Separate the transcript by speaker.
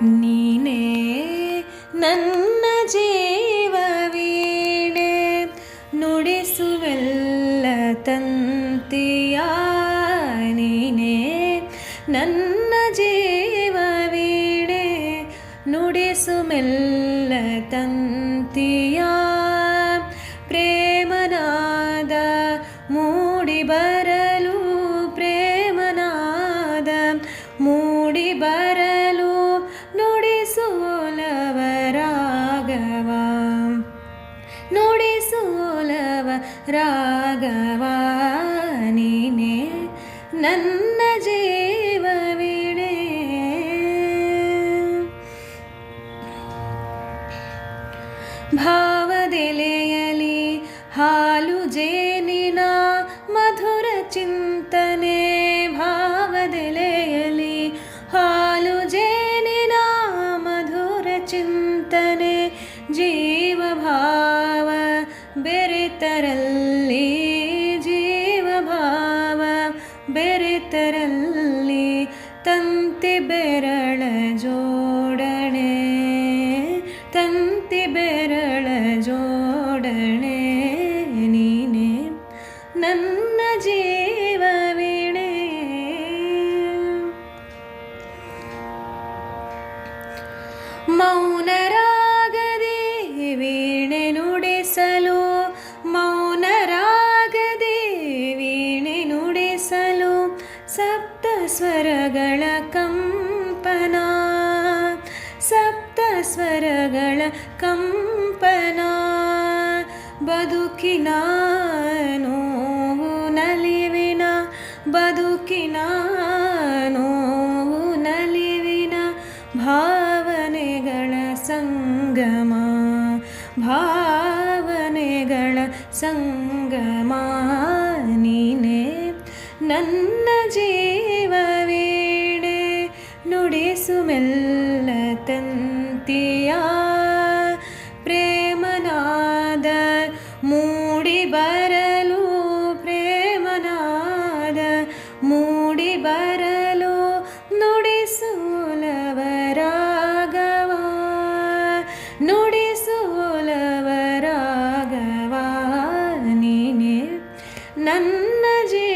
Speaker 1: ನೀನೇ ನನ್ನ ಜೀವವೀಣೆ ನುಡಿಸುವೆಲ್ಲ ತಂತಿಯ ನೀನೇ ನನ್ನ ಜೀವವೀಣೆ ನುಡಿಸುಮೆಲ್ಲ ನುಡಿಸೋಲವ ರಾಗವ ನೀನೇ ನನ್ನ ಜೀವವಿಡೆ ಭಾವದೆಲೆಯಲಿ ಹಾಲು ಜೇನಿನ ಮಧುರ ಚಿಂತನೆ ಭಾವದೆಲೆಯಲಿ ಹಾಲು ಜೇನಿನ ಮಧುರ ಚಿಂತನೆ ಜೀವ ಭಾವ ಬೆರೆತರಲ್ಲಿ ಜೀವ ಭಾವ ಬೆರೆತರಲ್ಲಿ ತಂತಿ ಬೆರಳ ಜೋಡಣೆ ಸ್ವರಗಳ ಕಂಪನ, ಸಪ್ತ ಸ್ವರಗಳ ಕಂಪನ, ಬದುಕಿನ ನೋವು ನಲಿವಿನ, ಬದುಕಿನ ನೋವು ನಲಿವಿನ ಭಾವನೆಗಳ ಸಂಗಮ ಭಾವನೆಗಳ ಸಂಗಮ ನೀನೆ ನನ್ನ மெல்ல ತಂತಿಯ ಪ್ರೇಮನಾದ ಮೂಡಿ ಬರಲು ಪ್ರೇಮನಾದ ಮೂಡಿ ಬರಲು ನುಡಿಸೋಲವರಾಗವ ನುಡಿಸೋಲವರಾಗವ ನೀನೆ ನನ್ನ ಜೀ